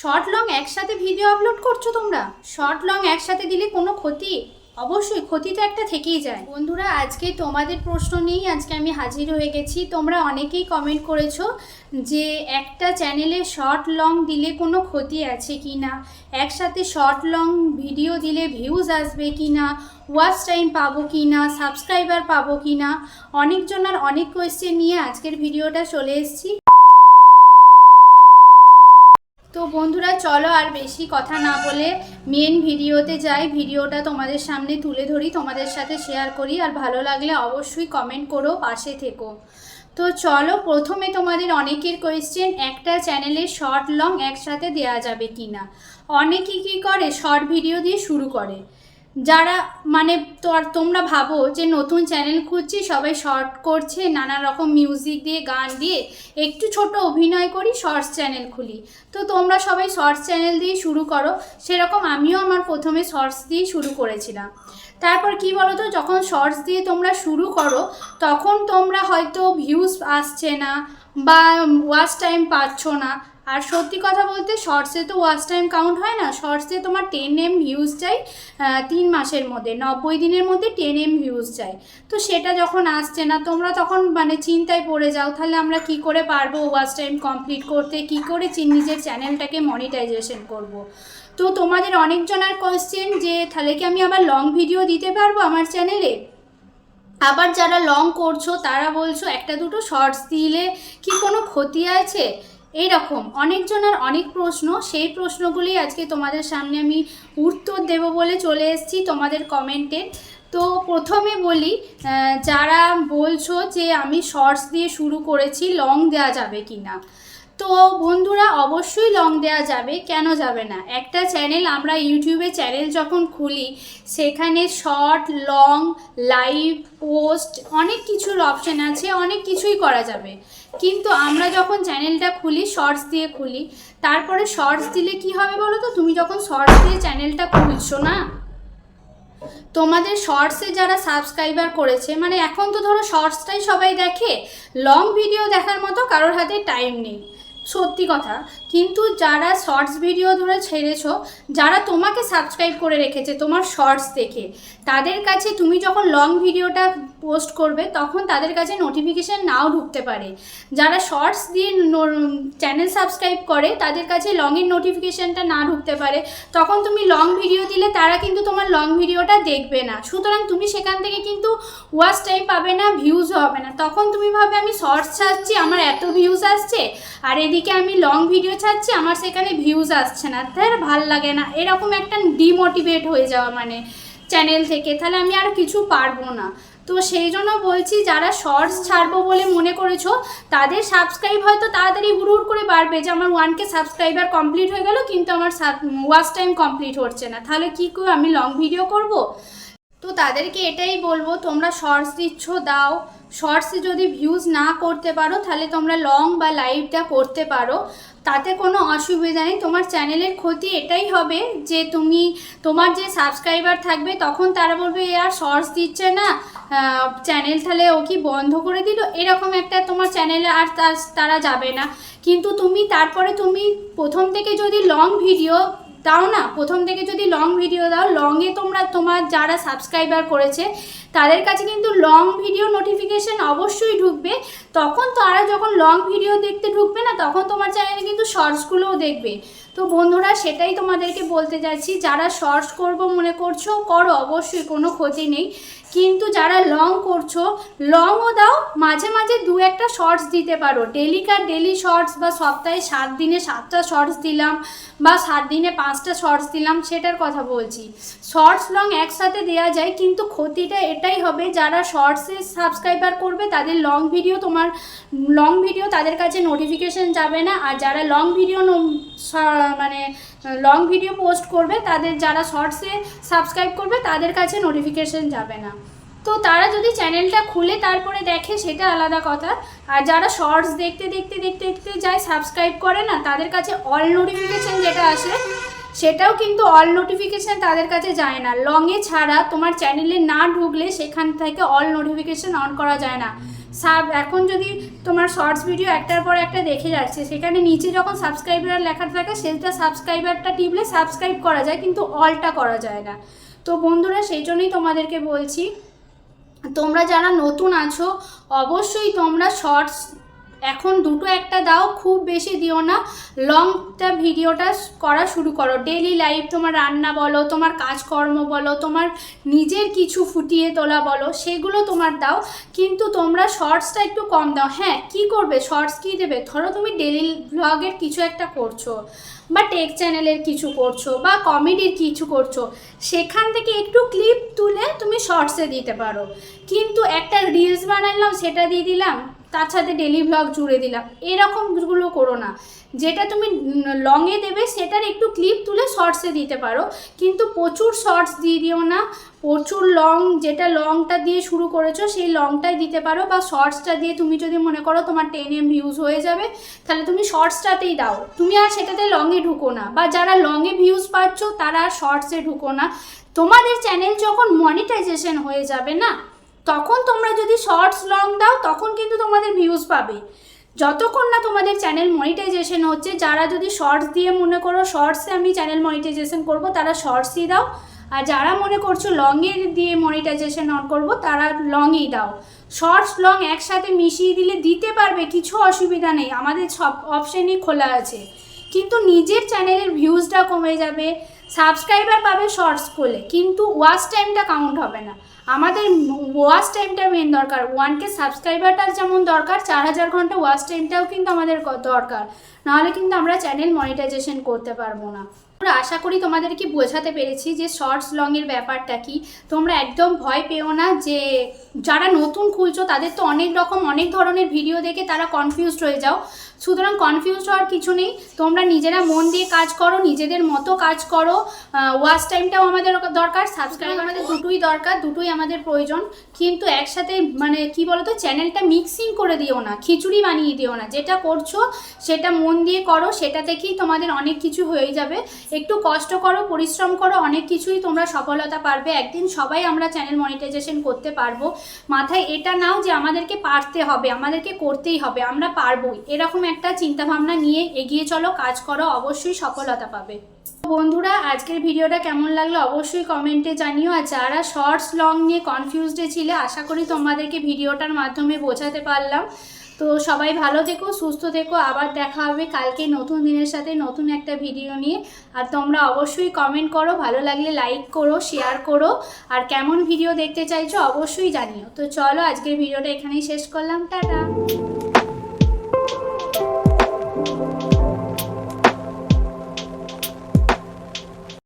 Short long একসাথে video upload করছ তোমরা? শর্ট লং একসাথে দিলে কোনো ক্ষতি? অবশ্যই, ক্ষতি তো একটা থেকেই যায়। বন্ধুরা, আজকে তোমাদের প্রশ্ন নিয়েই আজকে আমি হাজির হয়ে গেছি। তোমরা অনেকেই কমেন্ট করেছ যে একটা চ্যানেলে শর্ট লং দিলে কোনো ক্ষতি আছে কি না? একসাথে শর্ট লং ভিডিও দিলে ভিউজ আসবে কি না? ওয়াচ টাইম পাবো কি না? সাবস্ক্রাইবার পাবো কি না? অনেকজনের অনেক কোয়েশ্চেন নিয়ে আজকের ভিডিওটা চলে এসেছি। তো বন্ধুরা, চলো আর বেশি কথা না বলে মেন ভিডিওতে যাই। ভিডিওটা তোমাদের সামনে তুলে ধরি, তোমাদের সাথে শেয়ার করি। আর ভালো লাগলে অবশ্যই কমেন্ট করো, পাশে থেকো। তো চলো, প্রথমে তোমাদের অনেকের কোয়েশ্চেন একটা চ্যানেলে শর্ট লং একসাথে দেয়া যাবে কি না অনেকেই কী করে? শর্ট ভিডিও দিয়ে শুরু করে। যারা মানে তোমরা ভাবো যে নতুন চ্যানেল খুঁজছি, সবাই শর্ট করছে, নানা রকম মিউজিক দিয়ে, গান দিয়ে, একটু ছোট অভিনয় করি শর্টস চ্যানেল খুলি। তো তোমরা সবাই শর্টস চ্যানেল দিয়ে শুরু করো। সেরকম আমিও আমার প্রথমে শর্টস দিয়ে শুরু করেছিলাম। তারপর কি বলো তো যখন শর্টস দিয়ে তোমরা শুরু করো, তখন তোমরা হয়তো ভিউজ আসছে না বা ওয়াচ টাইম পাচ্ছ না। আর সত্যি কথা বলতে শর্টসে তো ওয়াচ টাইম কাউন্ট হয় না। শর্টসে তোমার টেন এম ভিউজ চাই তিন মাসের মধ্যে, নব্বই দিনের মধ্যে টেন এম ভিউজ চাই। তো সেটা যখন আসছে না, তোমরা তখন মানে চিন্তায় পড়ে যাও, তাহলে আমরা কি করে পারব ওয়াচ টাইম কমপ্লিট করতে, কি করে নিজের চ্যানেলটাকে মনিটাইজেশন করব। তো তোমাদের অনেকজনের কোয়েশ্চেন যে, তাহলে কি আমি আবার লং ভিডিও দিতে পারব আমার চ্যানেলে আবার যারা লং করছ, তারা বলছো, একটা দুটো শর্টস দিলে কি কোনো ক্ষতি আছে? এইরকম অনেকজনের অনেক প্রশ্ন, সেই প্রশ্নগুলি আজকে তোমাদের সামনে আমি উত্তর দেব বলে চলে এসেছি তোমাদের কমেন্টে তো প্রথমে বলি যারা বলছো যে আমি শর্টস দিয়ে শুরু করেছি লং দেওয়া যাবে কি না তো বন্ধুরা, অবশ্যই লং দেওয়া যাবে, কেন যাবে না? একটা চ্যানেল আমরা ইউটিউবে চ্যানেল যখন খুলি, সেখানে শর্ট লং লাইভ পোস্ট অনেক কিছুর অপশান আছে, অনেক কিছুই করা যাবে। কিন্তু আমরা যখন চ্যানেলটা খুলি, শর্টস দিয়ে খুলি, তারপরে শর্টস দিলে কি হবে বলো তো? তুমি যখন শর্টস দিয়ে চ্যানেলটা খুলছো না? তোমাদের শর্টসে যারা সাবস্ক্রাইবার করেছে মানে এখন তো ধরো শর্টসটাই সবাই দেখে, লং ভিডিও দেখার মতো কারোর হাতে টাইম নেই। সত্যি কথা। কিন্তু যারা শর্টস ভিডিও ধরে ছেড়েছো, যারা তোমাকে সাবস্ক্রাইব করে রেখেছে, তোমার শর্টস দেখে, তাদের কাছে তুমি যখন লং ভিডিওটা পোস্ট করবে, তখন তাদের কাছে নোটিফিকেশান নাও ঢুকতে পারে। যারা শর্টস দিয়ে চ্যানেল সাবস্ক্রাইব করে, তাদের কাছে লংয়ের নোটিফিকেশানটা না ঢুকতে পারে, তখন তুমি লং ভিডিও দিলে তারা কিন্তু তোমার লং ভিডিওটা দেখবে না। সুতরাং তুমি সেখান থেকে কিন্তু ওয়াচ টাইম পাবে না ভিউজ হবে না। তখন তুমি ভাবে, আমি শর্টস ছাড়ছি, আমার এত ভিউজ আসছে, আর এদিকে আমি লং ভিডিও ছাড়ছি আমার সেখানে ভিউজ আসছে না। তাই ভালো লাগে না। এরকম একটা ডিমোটিভেট হয়ে যাওয়া মানে চ্যানেল থেকে। তাহলে আমি আর কিছু পারব না। তো সেই জন্য বলছি, যারা শর্টস ছাড়বো বলে মনে করেছ, তাদের সাবস্ক্রাইব হয়তো তাড়াতাড়ি হুড় হুড় করে বাড়বে। যে আমার ওয়ানকে সাবস্ক্রাইবার কমপ্লিট হয়ে গেল, কিন্তু আমার ওয়াচ টাইম কমপ্লিট হচ্ছে না। তাহলে কি করে আমি লং ভিডিও করব? তো তাদেরকে এটাই বলব, তোমরা শর্টস দিচ্ছ, দাও। শর্টসে যদি ভিউজ না করতে পারো, তাহলে তোমরা লং বা লাইভটা করতে পারো। তাতে কোনো অসুবিধা নেই। তোমার চ্যানেলের ক্ষতি এটাই হবে যে তুমি, তোমার যে সাবস্ক্রাইবার থাকবে, তখন তারা বলবে, এ আর শর্টস দিচ্ছে না। চ্যানেল তাহলে ও কি বন্ধ করে দিল? এরকম একটা তোমার চ্যানেলে আর তার- যাবে না। কিন্তু তুমি, তারপরে তুমি প্রথম থেকে যদি লং ভিডিও দাও না, প্রথম থেকে যদি লং ভিডিও দাও লংয়ে তোমরা, তোমার যারা সাবস্ক্রাইবার করেছে, তাদের কাছে কিন্তু লং ভিডিও নোটিফিকেশান অবশ্যই ঢুকবে। তখন তারা যখন লং ভিডিও দেখতে ঢুকবে না, তখন তোমার চ্যানেলে কিন্তু শর্টসগুলোও দেখবে। তো বন্ধুরা, সেটাই তোমাদেরকে বলতে যাচ্ছি, যারা শর্টস করব মনে করছ, করো, অবশ্যই কোনো ক্ষতি নেই। কিন্তু যারা লং করছ লংও দাও, মাঝে মাঝে দু একটা শর্টস দিতে পারো। ডেলিকার ডেলি শর্টস বা সপ্তাহে সাত দিনে সাতটা শর্টস দিলাম বা সাত দিনে পাঁচটা শর্টস দিলাম, সেটার কথা বলছি। শর্টস লং একসাথে দেওয়া যায়, কিন্তু ক্ষতিটা এটাই হবে, যারা শর্টসে সাবস্ক্রাইবার করবে, তাদের লং ভিডিও তোমার লং ভিডিও তাদের কাছে নোটিফিকেশন যাবে না। আর যারা লং ভিডিও মানে লং ভিডিও পোস্ট করবে, তাদের যারা শর্টসে সাবস্ক্রাইব করবে, তাদের কাছে নোটিফিকেশন যাবে না। তো তারা যদি চ্যানেলটা খুলে তারপরে দেখে, সেটা আলাদা কথা। আর যারা শর্টস দেখতে দেখতে দেখতে দেখতে যায় সাবস্ক্রাইব করে না, তাদের কাছে অল নোটিফিকেশন যেটা আসে, সেটাও কিন্তু অল নোটিফিকেশান তাদের কাছে যায় না। লংয়ে ছাড়া তোমার চ্যানেলে না ঢুকলে, সেখান থেকে অল নোটিফিকেশান অন করা যায় না। সাব, এখন যদি তোমার শর্টস ভিডিও একটার পর একটা দেখে যাচ্ছে, সেখানে নিচে যখন সাবস্ক্রাইবার লেখা থাকে, সেটা সাবস্ক্রাইবারটা টিপলে সাবস্ক্রাইব করা যায়, কিন্তু অলটা করা যায় না। তো বন্ধুরা, সেই জন্যই তোমাদেরকে বলছি, তোমরা যারা নতুন আছো, অবশ্যই তোমরা শর্টস এখন দুটো একটা দাও, খুব বেশি দিও না। লংটা ভিডিওটা করা শুরু করো। ডেলি লাইফ তোমার রান্না বলো, তোমার কাজকর্ম বলো, তোমার নিজের কিছু ফুটিয়ে তোলা বলো, সেগুলো তোমার দাও। কিন্তু তোমরা শর্টসটা একটু কম দাও। হ্যাঁ কি করবে? শর্টস কি দেবে? ধরো তুমি ডেলি ব্লগের কিছু একটা করছ বা টেক চ্যানেলের কিছু করছ বা কমেডির কিছু করছ, সেখান থেকে একটু ক্লিপ তুলে তুমি শর্টসে দিতে পারো। কিন্তু একটা রিলস বানালাম সেটা দিয়ে দিলাম। তার সাথে ডেলি ব্লগ জুড়ে দিলাম। এরকমগুলো করো না। যেটা তুমি লংয়ে দেবে, সেটার একটু ক্লিপ তুলে শর্টসে দিতে পারো। কিন্তু প্রচুর শর্টস দিয়ে দিও না। প্রচুর লং যেটা লংটা দিয়ে শুরু করেছ, সেই লংটাই দিতে পারো। বা শর্টসটা দিয়ে তুমি যদি মনে করো তোমার টেন এম ভিউজ হয়ে যাবে, তাহলে তুমি শর্টসটাতেই দাও। তুমি আর সেটাতে লংয়ে ঢুকো না। বা যারা লংয়ে ভিউজ পাচ্ছ, তারা আর শর্টসে ঢুকো না। তোমাদের চ্যানেল যখন মনিটাইজেশন হয়ে যাবে না তখন তোমরা যদি শর্টস লং দাও, তখন কিন্তু তোমাদের ভিউজ পাবে। যতক্ষণ না তোমাদের চ্যানেল মনিটাইজেশন হচ্ছে, যারা যদি শর্টস দিয়ে মনে করো শর্টসে আমি চ্যানেল মনিটাইজেশন করব, তারা শর্টসই দাও। আর যারা মনে করছ লংয়ে দিয়ে মনিটাইজেশন অন করব, তারা লংই দাও। শর্টস লং একসাথে মিশিয়ে দিলে দিতে পারবে, কিছু অসুবিধা নেই। আমাদের সব অপশানই খোলা আছে। কিন্তু নিজের চ্যানেলের ভিউজটা কমে যাবে। সাবস্ক্রাইবার পাবে শর্টস করলে কিন্তু ওয়াচ টাইমটা কাউন্ট হবে না। আমাদের ওয়াচ টাইমটা মেন দরকার। ওয়ানকে সাবস্ক্রাইবারটা যেমন দরকার, চার হাজার ঘণ্টা ওয়াচ টাইমটাও কিন্তু আমাদের দরকার। নাহলে কিন্তু আমরা চ্যানেল মনিটাইজেশন করতে পারব না। আমরা আশা করি তোমাদেরকে বোঝাতে পেরেছি যে শর্টস লংয়ের ব্যাপারটা কি। তোমরা একদম ভয় পেও না যে যারা নতুন খুলছো, তাদের তো অনেক রকম, অনেক ধরনের ভিডিও দেখে তারা কনফিউজড হয়ে যাও। সুতরাং কনফিউজড হওয়ার কিছু নেই। তোমরা নিজেরা মন দিয়ে কাজ করো, নিজেদের মতো কাজ করো। ওয়াচ টাইমটাও আমাদের দরকার সাবস্ক্রাইব আমাদের দুটোই দরকার, দুটোই আমাদের প্রয়োজন। কিন্তু একসাথে মানে কি বলতো চ্যানেলটা মিক্সিং করে দিও না, খিচুড়ি বানিয়ে দিও না। যেটা করছ, সেটা মন দিয়ে করো, সেটা থেকেই তোমাদের অনেক কিছু হয়ে যাবে। একটু কষ্ট করো, পরিশ্রম করো, অনেক কিছুই তোমরা সফলতা পারবে। একদিন সবাই আমরা চ্যানেল মনিটাইজেশন করতে পারব। মাথায় এটা নাও যে আমাদেরকে পারতে হবে, আমাদেরকে করতেই হবে, আমরা পারবোই। এরকম একটা চিন্তাভাবনা নিয়ে এগিয়ে চলো, কাজ করো, অবশ্যই সফলতা পাবে। বন্ধুরা, আজকের ভিডিওটা কেমন লাগল অবশ্যই কমেন্টে জানিও। আর যারা শর্টস লং নিয়ে কনফিউজডে ছিলে, আশা করি তোমাদেরকে ভিডিওটার মাধ্যমে বোঝাতে পারলাম। তো সবাই ভালো থেকো, সুস্থ থেকো। আবার দেখা হবে কালকে নতুন দিনের সাথে নতুন একটা ভিডিও নিয়ে। আর তোমরা অবশ্যই কমেন্ট করো, ভালো লাগলে লাইক করো শেয়ার করো। আর কেমন ভিডিও দেখতে চাইছো অবশ্যই জানিও। তো চলো আজকের ভিডিওটা এখানেই শেষ করলাম। টাটা!